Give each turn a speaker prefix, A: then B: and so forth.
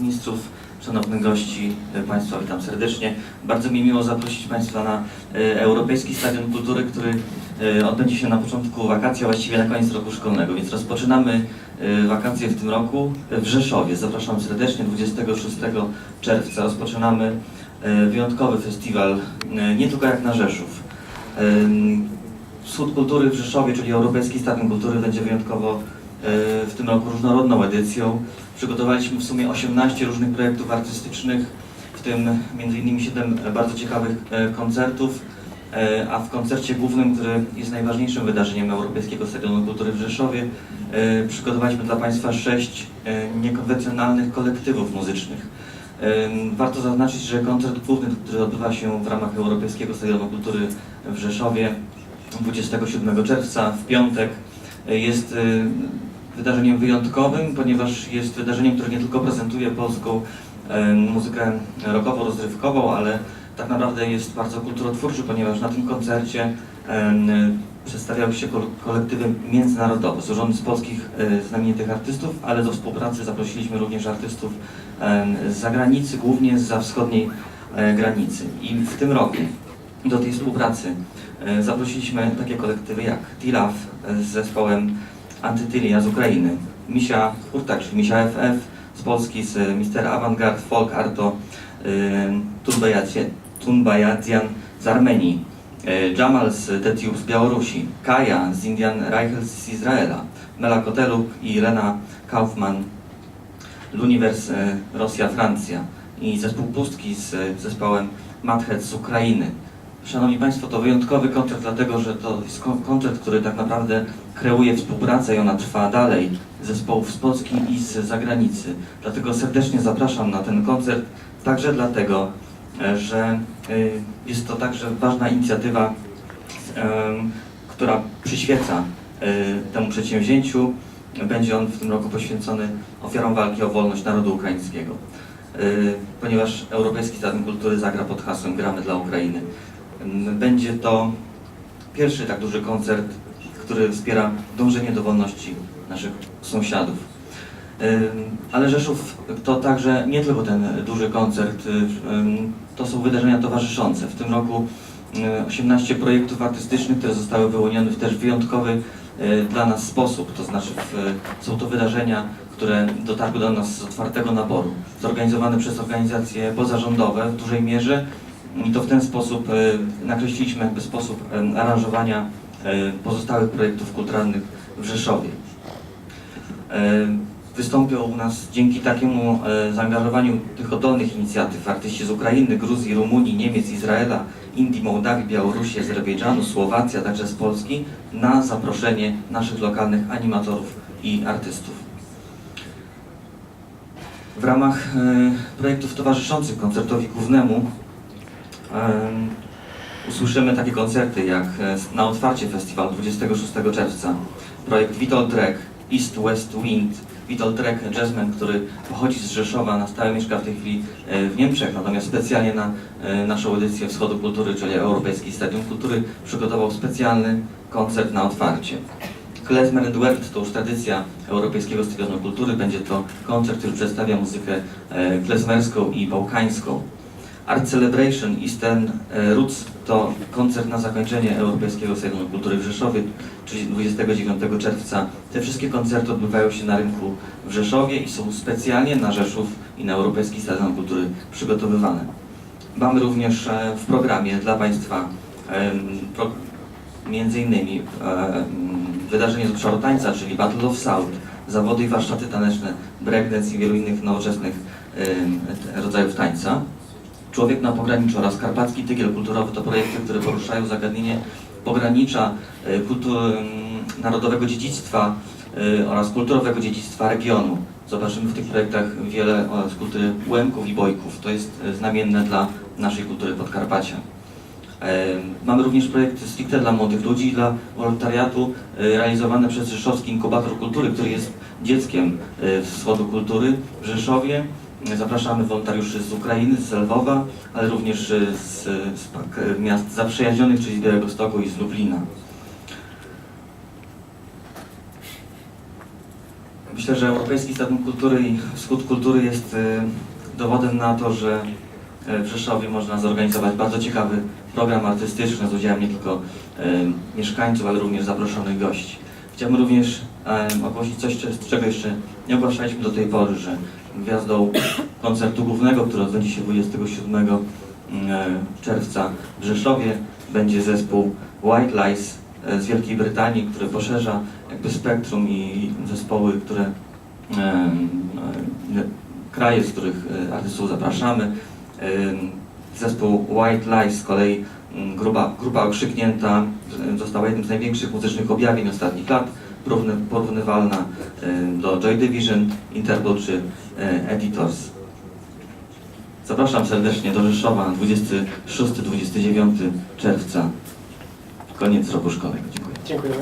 A: ministrów, szanownych gości, e, Państwa witam serdecznie. Bardzo mi miło zaprosić Państwa na e, Europejski Stadion Kultury, który e, odbędzie się na początku wakacji, a właściwie na koniec roku szkolnego. Więc rozpoczynamy wakacje w tym roku w Rzeszowie. Zapraszam serdecznie 26 czerwca rozpoczynamy wyjątkowy festiwal, nie tylko jak na Rzeszów. Wschód Kultury w Rzeszowie, czyli Europejski Stadion Kultury będzie wyjątkowo w tym roku różnorodną edycją. Przygotowaliśmy w sumie 18 różnych projektów artystycznych, w tym m.in. 7 bardzo ciekawych e, koncertów, e, a w koncercie głównym, który jest najważniejszym wydarzeniem Europejskiego Stadionu Kultury w Rzeszowie, e, przygotowaliśmy dla Państwa 6 niekonwencjonalnych kolektywów muzycznych. Warto zaznaczyć, że koncert główny, który odbywa się w ramach Europejskiego Stadionu Kultury w Rzeszowie 27 czerwca w piątek jest wydarzeniem wyjątkowym, ponieważ jest wydarzeniem, które nie tylko prezentuje polską muzykę rockowo-rozrywkową, ale tak naprawdę jest bardzo kulturotwórczy, ponieważ na tym koncercie przedstawiały się kol- kolektywy międzynarodowe, złożone z polskich y, znamienitych artystów, ale do współpracy zaprosiliśmy również artystów z zagranicy, głównie z wschodniej e, granicy. I w tym roku do tej współpracy e, zaprosiliśmy takie kolektywy jak Tilaf z zespołem Antytylia z Ukrainy, Misia Hurtak, czyli Misia FF z Polski, z Mister Avantgarde Folk Arto Tunbajadzian z Armenii, e, Jamal z Detiub z Białorusi, Kaja z Indian Reichels z Izraela, Mela Koteluk i Lena Kaufman L'Univers e, Rosja-Francja i zespół Pustki z e, zespołem Madhead z Ukrainy. Szanowni Państwo, to wyjątkowy koncert, dlatego że to jest kon- koncert, który tak naprawdę kreuje współpracę i ona trwa dalej zespołów z Polski i z zagranicy. Dlatego serdecznie zapraszam na ten koncert, także dlatego, e, że e, jest to także ważna inicjatywa, em, która przyświeca e, temu przedsięwzięciu. Będzie on w tym roku poświęcony ofiarom walki o wolność narodu ukraińskiego, ponieważ Europejski Stadion Kultury zagra pod hasłem Gramy dla Ukrainy. Ym, Będzie to pierwszy tak duży koncert, który wspiera dążenie do wolności naszych sąsiadów. Ale Rzeszów to także nie tylko ten duży koncert, y, to są wydarzenia towarzyszące. W tym roku y, 18 projektów artystycznych, które zostały wyłonione w też wyjątkowy y, dla nas sposób, to znaczy są to wydarzenia, które dotarły do nas z otwartego naboru, zorganizowane przez organizacje pozarządowe w dużej mierze i to w ten sposób y, nakreśliliśmy jakby sposób y, aranżowania y, pozostałych projektów kulturalnych w Rzeszowie. E, Wystąpią u nas dzięki takiemu e, zaangażowaniu tych oddolnych inicjatyw artyści z Ukrainy, Gruzji, Rumunii, Niemiec, Izraela, Indii, Mołdawii, Białorusi, Azerbejdżanu, Słowacji, a także z Polski na zaproszenie naszych lokalnych animatorów i artystów. W ramach e, projektów towarzyszących koncertowi głównemu em, usłyszymy takie koncerty jak e, na otwarcie festiwalu 26 czerwca projekt Witold Trek, East West Wind, Witold Trek, jazzman, który pochodzi z Rzeszowa, na stałe mieszka w tej chwili e, w Niemczech, natomiast specjalnie na e, naszą edycję Wschodu Kultury, czyli Europejski Stadion Kultury, przygotował specjalny koncert na otwarcie. Klezmer Wert to już tradycja Europejskiego Stadionu Kultury. Będzie to koncert, który przedstawia muzykę klezmerską i bałkańską. Art Celebration Eastern e, Roots to koncert na zakończenie Europejskiego Stadionu Kultury w Rzeszowie, czyli 29 czerwca. Te wszystkie koncerty odbywają się na rynku w Rzeszowie i są specjalnie na Rzeszów i na Europejski Stadion Kultury przygotowywane. Mamy również e, w programie dla Państwa pro, między innymi e, em, wydarzenie z obszaru tańca, czyli Battle of South, zawody i warsztaty taneczne, breakdance i wielu innych nowoczesnych rodzajów tańca. Człowiek na pograniczu oraz Karpacki Tygiel Kulturowy to projekty, które poruszają zagadnienie pogranicza, e, kultu, em, narodowego dziedzictwa e, oraz kulturowego dziedzictwa regionu. Zobaczymy w tych projektach wiele e, z kultury Łemków i Bojków. To jest znamienne dla naszej kultury Podkarpacia. Mamy również projekty stricte dla młodych ludzi, dla wolontariatu realizowane przez Rzeszowski Inkubator Kultury, który jest dzieckiem Wschodu Kultury w Rzeszowie. Zapraszamy wolontariuszy z Ukrainy, z Lwowa, ale również e, z, z e, miast zaprzyjaźnionych, czyli z Białegostoku i z Lublina. Myślę, że Europejski Stadion Kultury i Wschód Kultury jest y, dowodem na to, że y, w Rzeszowie można zorganizować bardzo ciekawy program artystyczny z udziałem nie tylko y, mieszkańców, ale również zaproszonych gości. Chciałbym również y, ogłosić coś, cze- czego jeszcze nie ogłaszaliśmy do tej pory, że gwiazdą koncertu głównego, który odbędzie się 27 y, czerwca w Rzeszowie, będzie zespół White Lies y, z Wielkiej Brytanii, który poszerza jakby spektrum i zespoły, które e, kraje, z których e, artystów zapraszamy. Zespół White Lies z kolei grupa, grupa okrzyknięta e, została jednym z największych muzycznych objawień ostatnich lat, porówny, porównywalna e, do Joy Division, Interpol czy e, Editors. Zapraszam serdecznie do Rzeszowa na 26-29 czerwca, koniec roku szkolnego. Dziękuję.